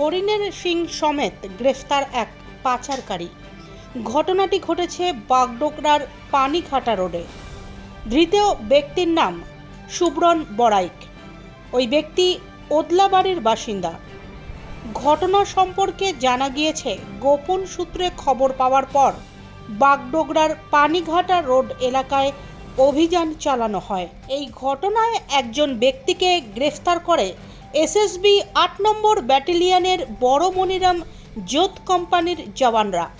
হরিণের সিং সমেত গ্রেফতার এক পাচারকারী। ঘটনাটি ঘটেছে বাগডোগরার পানিঘাটা রোডে। ধৃত ব্যক্তির নাম সুব্রন বড়াইক। ওই ব্যক্তি ওদলাবাড়ির বাসিন্দা। ঘটনা সম্পর্কে জানা গিয়েছে, গোপন সূত্রে খবর পাওয়ার পর বাগডোগরার পানিঘাটা রোড এলাকায় অভিযান চালানো হয়। এই ঘটনায় একজন ব্যক্তিকে গ্রেফতার করে এসএসবি আট নম্বর ব্যাটালিয়নের বড় মনিরাম জোত কোম্পানির জওয়ানরা।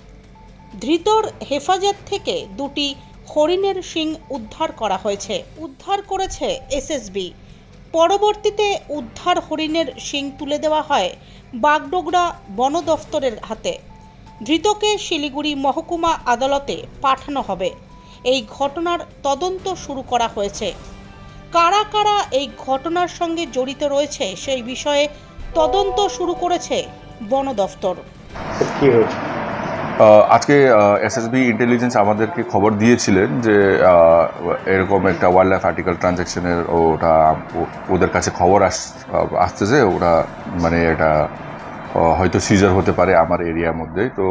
ধৃতর হেফাজত থেকে দুটি হরিণের শিং উদ্ধার করা হয়েছে। উদ্ধার করেছে এসএসবি। পরবর্তীতে উদ্ধার হরিণের শিং তুলে দেওয়া হয় বাগডোগরা বন দফতরের হাতে। ধৃতকে শিলিগুড়ি মহকুমা আদালতে পাঠানো হবে। এই ঘটনার তদন্ত শুরু করা হয়েছে। কারা কারা এই ঘটনার সঙ্গে জড়িত রয়েছে সেই বিষয়ে তদন্ত শুরু করেছে বন দফতর। কি হয়েছে? আহ, আজকে এসএসবি ইন্টেলিজেন্স আমাদেরকে খবর দিয়েছিলেন যে এরকম একটা ওয়াইল্ড লাইফ আর্টিকেল ট্রানজ্যাকশনের ওটা ওদের কাছে খবর আস আসতেছে ওটা মানে এটা হয়তো সিজার হতে পারে আমার এরিয়ার মধ্যে। তো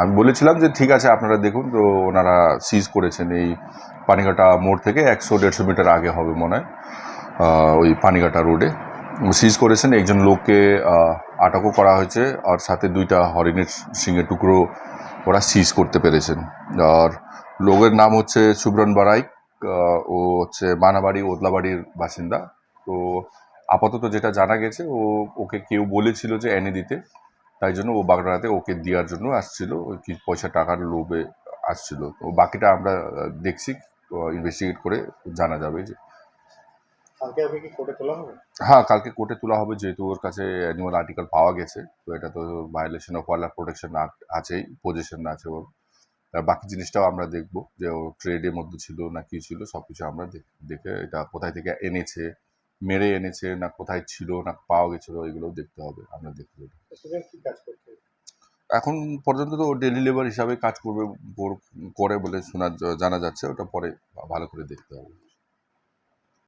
আমি বলেছিলাম যে, ঠিক আছে, আপনারা দেখুন। তো, ওনারা সিজ করেছেন এই পানিঘাটা মোড় থেকে একশো দেড়শো মিটার আগে হবে মনে হয় ওই পানিঘাটা রোডে সিজ করেছেন, একজন লোককে আটকও করা হয়েছে আর সাথে দুইটা হরিণের সিংহের টুকরো ওরা সিজ করতে পেরেছেন। আর লোকের নাম হচ্ছে সুব্রন বারাইক ও হচ্ছে মানাবাড়ি, ওদলাবাড়ির বাসিন্দা। তো আপাতত যেটা জানা গেছে ও ওকে কেউ বলেছিল যে এনে দিতে। তাই জন্য ও বাগড়াতে ওকে দেওয়ার জন্য আসছিল। ওই কি পয়সা টাকার লোভে আসছিল। তো বাকিটা আমরা দেখছি ইনভেস্টিগেট করে জানা যাবে যে হ্যাঁ কালকে কোর্টে তোলা হবে যেহেতু ওর কাছে অ্যানিমাল আর্টিকেল পাওয়া গেছে। তো এটা তো violation of wild protection act আছেই পজিশন আছে ওর। আর বাকি জিনিসটাও আমরা দেখব যে ও ট্রেডের মধ্যে ছিল না কি ছিল সব কিছু আমরা দেখ- দেখে এটা কোথায় থেকে এনেছে মেরে এনেছে না কোথায় ছিল না পাওয়া গেছিল এগুলো দেখতে হবে আমরা দেখতে করতে এখন পর্যন্ত তো ডেলি লেবার হিসাবে কাজ করবে করে বলে শোনা জানা যাচ্ছে ওটা পরে ভালো করে দেখতে হবে।